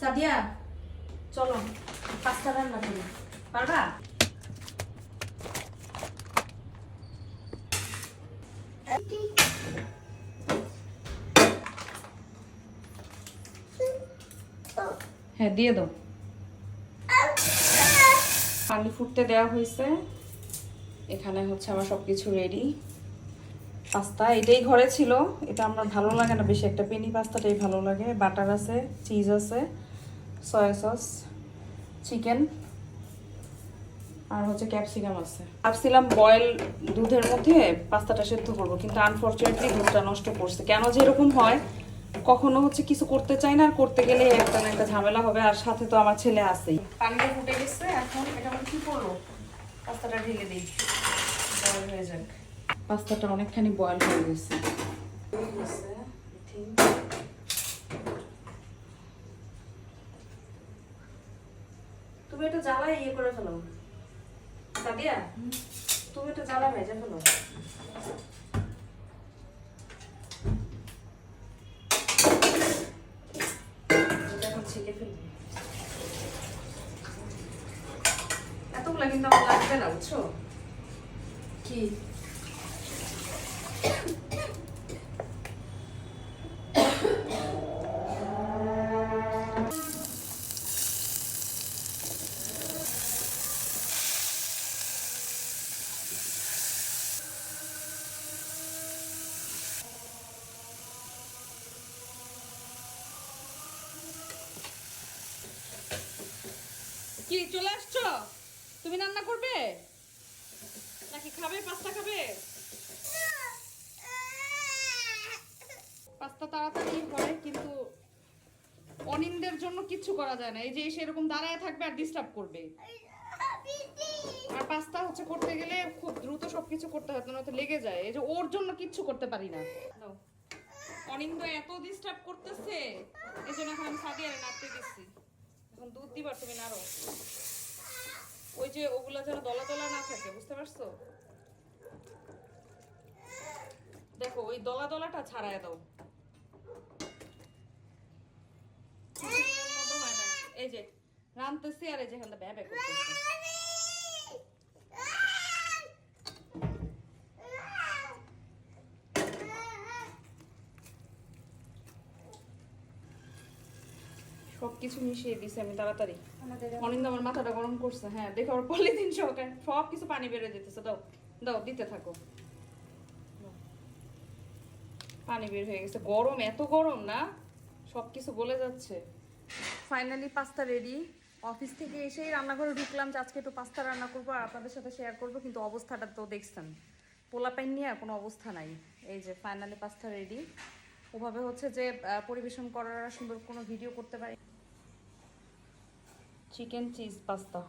সাদিয়া, চলো পাস্তা রান্না করি। পারবা? হ্যাঁ দিয়ে দাও। পানি ফুটতে দেওয়া হয়েছে। এখানে হচ্ছে আমার সব কিছু রেডি পাস্তা এটাই ঘরে ছিল। এটা আমার ভালো লাগে না বেশি। একটা পেনি পাস্তাটাই ভালো লাগে। বাটার আছে, চিজ আছে। সয়া সস চিকেন আর হচ্ছে ক্যাপসিকাম আছে। ভাবছিলাম বয়েল দুধের মধ্যে পাস্তাটা সেদ্ধ করব, কিন্তু আনফর্চুনেটলি দুধটা নষ্ট করছে। কেন যে এরকম হয়, কখনো হচ্ছে কিছু করতে চাই না, আর করতে গেলে একটা একটা ঝামেলা হবে, আর সাথে তো আমার ছেলে আছেই। পানিটা ফুটে গেছে, এখন এটা আমি কি করব? পাস্তাটা ঢেলে দিই বয়েল হয়ে যাক। পাস্তাটা অনেকখানি বয়েল হয়ে গেছে। হয়ে তুমি এটা জ্বালায় ইয়ে করে ফেলো। সাদিয়া তুমি এটা জ্বালা ভেজে ফেলো। ছেঁকে ফেলব এতগুলা কিন্তু আমার লাগবে না বুঝছ? কি? কি, চলে আসছো? তুমি রান্না করবে? নাকি খাবে? পাস্তা খাবে? পাস্তা তাড়াতাড়ি হয়, কিন্তু অনিন্দের জন্য কিচ্ছু করা যায় না। এই যে এসে এরকম দাঁড়ায় থাকবে আর ডিস্টার্ব করবে। আর পাস্তা হচ্ছে করতে গেলে খুব দ্রুত সবকিছু করতে হয় নয়তো লেগে যায়। এই যে ওর জন্য কিচ্ছু করতে পারি না। অনিন্দ এত ডিস্টার্ব করতেছে এই জন্য এখন আমি সাদিয়ারে নাড়তে দিচ্ছি। এখন দুধ দিবার তুমি নাড়ো ওই যে ওগুলা যেন দলা দলা না থাকে, বুঝতে পারছ? দেখো, ওই দলা দলাটা ছাড়ায় দাও। এই যে রানতেছি আর এই যে এখানটা ব্যাবে করতেছে। সবকিছু মিশিয়ে দিছি আমি তাড়াতাড়ি। অনিন্দ আমার মাথাটা গরম করছে হ্যাঁ দেখো ওর পলিথিন সহকারে সব কিছু পানি বেড়ে যেতেছে। দাও দাও দিতে থাকো। পানি বের হয়ে গেছে। গরম এত গরম না? সব কিছু গলে যাচ্ছে। ফাইনালি পাস্তা রেডি অফিস থেকে এসেই রান্নাঘরে ঢুকলাম যে আজকে একটু পাস্তা রান্না করব আর আপনাদের সাথে শেয়ার করব কিন্তু অবস্থাটা তো দেখছেন। পোলা পাইন নিয়ে আর কোনো অবস্থা নাই। এই যে ফাইনালি পাস্তা রেডি ওভাবে হচ্ছে যে পরিবেশন করার সুন্দর কোনো ভিডিও করতে পারি চিকেন চিজ পাস্তা